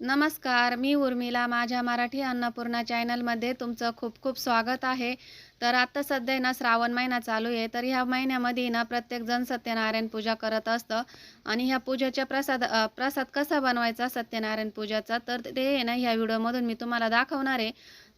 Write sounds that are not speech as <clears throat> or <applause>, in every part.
नमस्कार मी उर्मिला. माझ्या मराठी अन्नपूर्णा चॅनलमध्ये तुमचं खूप खूप स्वागत आहे. तर आत्ता सध्या ना श्रावण महिना चालू आहे. तर ह्या महिन्यामध्ये ना प्रत्येकजण सत्यनारायण पूजा करत असतं. आणि ह्या पूजेच्या प्रसाद प्रसाद कसा बनवायचा सत्यनारायण पूजाचा? तर ते आहे ना ह्या व्हिडिओमधून मी तुम्हाला दाखवणार आहे.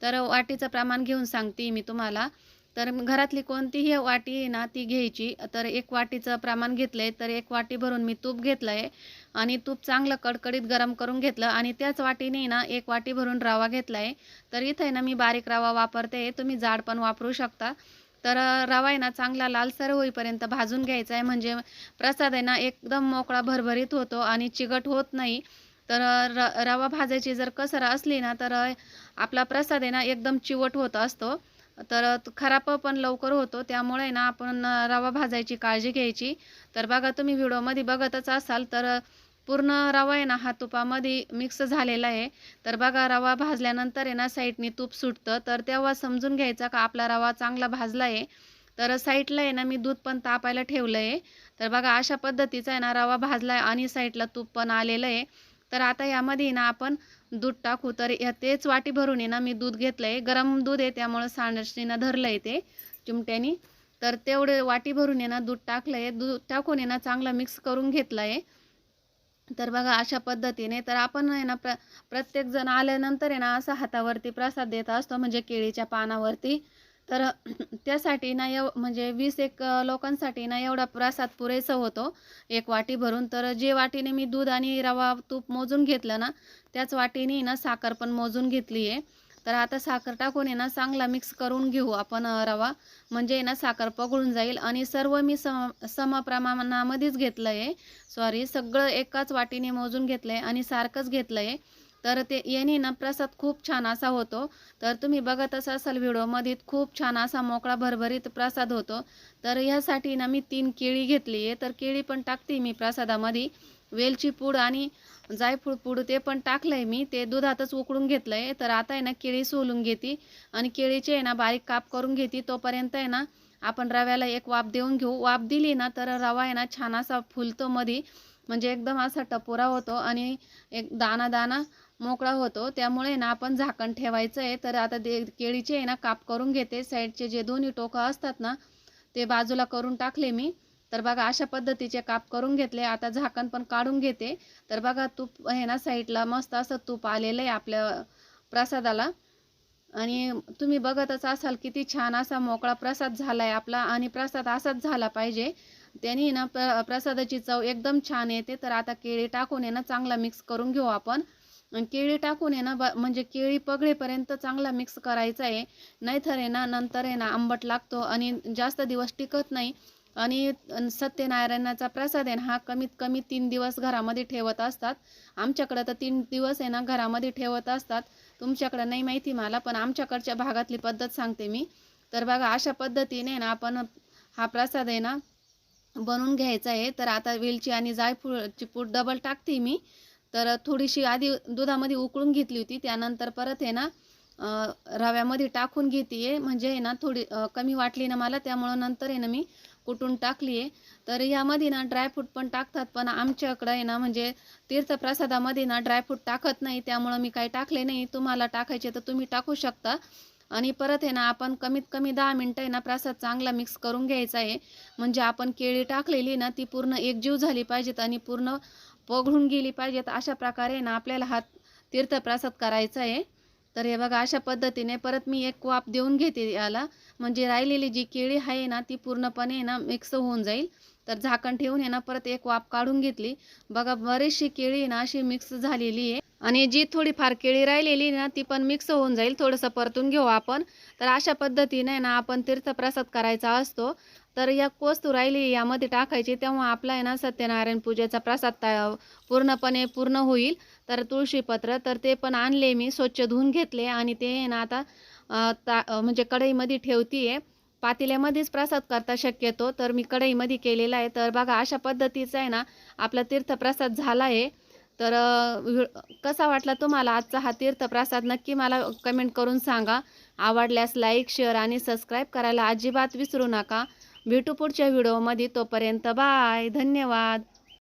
तर वाटीचं प्रमाण घेऊन सांगते मी तुम्हाला. तर घरातली कोणतीही वाटी आहे ना ती घ्यायची. तर एक वाटीचं प्रमाण घेतलं आहे तर एक वाटी भरून मी तूप घेतलं आहे आणि तूप चांगलं कडकडीत गरम करून घेतलं आणि त्याच वाटीने ना एक वाटी भरून रवा घेतला आहे तर इथं ना मी बारीक रवा वापरते. तुम्ही जाड पण वापरू शकता. तर रवा आहे ना चांगला लालसर होईपर्यंत भाजून घ्यायचा आहे. म्हणजे प्रसाद आहे ना एकदम मोकळा भरभरीत होतो आणि चिकट होत नाही. तर र रवा भाजायची जर कसर असली ना तर आपला प्रसाद आहे ना एकदम चिवट होत असतो. तर खराब पण लवकर होतो. त्यामुळे ना आपण रवा भाजायची काळजी घ्यायची. तर बघा तुम्ही व्हिडिओमध्ये बघतच असाल तर पूर्ण रवा आहे ना हा तुपामध्ये मिक्स झालेला आहे. तर बघा रवा भाजल्यानंतर आहे ना साईडनी तूप सुटतं. तर तेव्हा समजून घ्यायचा का आपला रवा चांगला भाजला आहे. तर साईडला आहे ना मी दूध पण तापायला ठेवलं आहे तर बघा अशा पद्धतीचा आहे ना रवा भाजला आहे आणि साईडला तूप पण आलेलं आहे. तर आता यामध्ये ना आपण दूध टाकू. तर तेच वाटी भरून आहे ना मी दूध घेतलं आहे गरम दूध आहे त्यामुळं सांडशीनं धरलं आहे ते चिमट्यानी. तर तेवढे वाटी भरून आहे ना दूध टाकलं आहे दूध टाकून आहे ना चांगलं मिक्स करून घेतलं आहे तर बघा अशा पद्धतीने. तर आपण आहे ना प्र प्रत्येकजण आल्यानंतर आहे ना असं हातावरती प्रसाद देत असतो. म्हणजे केळीच्या पानावरती. तर <clears throat> त्यासाठी ना एव म्हणजे वीस एक लोकांसाठी ना एवढा प्रसाद पुरेसा होतो. एक वाटी भरून. तर जे वाटीने मी दूध आणि रवा तूप मोजून घेतलं ना त्याच वाटीने ना साखर पण मोजून घेतली आहे. तर आता साखर टाकून आहे ना चांगला मिक्स करून घेऊ आपण रवा. म्हणजे ना साखर पगळून जाईल. आणि सर्व मी सम समप्रमाणामध्येच घेतलं आहे सॉरी सगळं एकाच वाटीने मोजून घेतलं आहे आणि सारखंच घेतलं आहे तर ते याने ना प्रसाद खूप छान असा होतो. तर तुम्ही बघतच असाल व्हिडिओमध्ये खूप छान असा मोकळा भरभरीत प्रसाद होतो. तर ह्यासाठी ना मी तीन केळी घेतली आहे. तर केळी पण टाकते मी प्रसादामध्ये. वेलची पूड आणि जायफूळ पूड ते पण टाकलं आहे मी. ते दुधातच उकळून घेतलं आहे तर आता आहे ना केळी सोलून घेते. आणि केळीचे आहे ना बारीक काप करून घेते. तोपर्यंत आहे ना आपण रव्याला एक वाफ देऊन घेऊ. वाफ दिली ना तर रवा आहे ना छान असा फुलतो मध्ये म्हणजे एकदम असा टपोरा होतो आणि एक दाना दाना मोकळा होतो. त्यामुळे ना आपण झाकण ठेवायचं आहे तर आता ते केळीचे आहे ना काप करून घेते. साईडचे जे दोन्ही टोकं असतात ना ते बाजूला करून टाकले मी. तर बघा अशा पद्धतीचे काप करून घेतले. आता झाकण पण काढून घेते. तर बघा तूप आहे ना साईडला मस्त असं तूप आलेलं आहे आपल्या प्रसादाला. आणि तुम्ही बघतच असाल किती छान असा मोकळा प्रसाद झाला आहे आपला. आणि प्रसाद असाच झाला पाहिजे. त्यांनी ना प्र प्रसादाची चव एकदम छान येते. तर आता केळी टाकून आहे ना चांगला मिक्स करून घेऊ आपण. केळी टाकून आहे ना ब म्हणजे केळी पगळेपर्यंत चांगला मिक्स करायचा आहे. नाहीतर आहे ना नंतर आहे ना आंबट लागतो आणि जास्त दिवस टिकत नाही. आणि सत्यनारायणाचा प्रसाद आहे ना हा कमीत कमी तीन दिवस घरामध्ये ठेवत असतात. आमच्याकडं तर तीन दिवस आहे ना घरामध्ये ठेवत असतात. तुमच्याकडं नाही माहिती मला पण आमच्याकडच्या भागातली पद्धत सांगते मी. तर बघा अशा पद्धतीने ना आपण हा प्रसाद आहे ना बनवून घ्यायचं आहे. तर आता वेलची आणि जायफळची पूड डबल टाकते मी. तर थोडीशी आधी दुधामध्ये उकळून घेतली होती. त्यानंतर परत आहे ना रव्यामध्ये टाकून घेते आहे म्हणजे आहे ना थोडी कमी वाटली ना मला. त्यामुळं नंतर आहे ना मी कुटून टाकली आहे तर यामध्ये ना ड्रायफ्रूट पण टाकतात. पण आमच्याकडं आहे ना म्हणजे तीर्थप्रसादामध्ये ना ड्रायफ्रूट टाकत नाही. त्यामुळं मी काही टाकले नाही. तुम्हाला टाकायचे तर तुम्ही टाकू शकता. आणि परत आहे ना आपण कमीत कमी दहा मिनटं आहे ना प्रसाद चांगला मिक्स करून घ्यायचा आहे. म्हणजे आपण केळी टाकलेली ना ती पूर्ण एकजीव झाली पाहिजेत आणि पूर्ण पगळून गेली पाहिजेत. अशा प्रकारे ना आपल्याला हा तीर्थप्रसाद करायचा आहे. तर हे बघा अशा पद्धतीने परत मी एक वाफ देऊन घेते याला. म्हणजे राहिलेली जी केळी आहे ना ती पूर्णपणे ना मिक्स होऊन जाईल. तर झाकण ठेवून आहे ना परत एक वाफ काढून घेतली. बघा बरीचशी केळी ना अशी मिक्स झालेली आहे. आणि जी थोडीफार केळी राहिलेली ना ती पण मिक्स होऊन जाईल. थोडंसं परतून घेऊ आपण. तर अशा पद्धतीने ना आपण तीर्थप्रसाद करायचा असतो. तर या वस्तू राहिली यामध्ये टाकायची तेव्हा आपला आहे ना सत्यनारायण पूजेचा प्रसाद ता- पूर्णपणे पूर्ण होईल. तर तुळशीपत्र तर ते पण आणले मी स्वच्छ धुवून घेतले आणि ते आहे ना आता ता म्हणजे कढईमध्ये ठेवती आहे पातेल्यामध्येच प्रसाद करता शक्यतो तर मी कढईमध्ये केलेला आहे. तर बघा अशा पद्धतीचा आहे ना आपला तीर्थप्रसाद झाला आहे. तर व्हि- कसा वाटला तुम्हाला आजचा हा तीर्थप्रसाद? नक्की मला कमेंट करून सांगा. आवडल्यास लाईक शेअर आणि सबस्क्राईब करायला अजिबात विसरू नका. भेटू पुढच्या व्हिडिओमध्ये तोपर्यंत बाय धन्यवाद.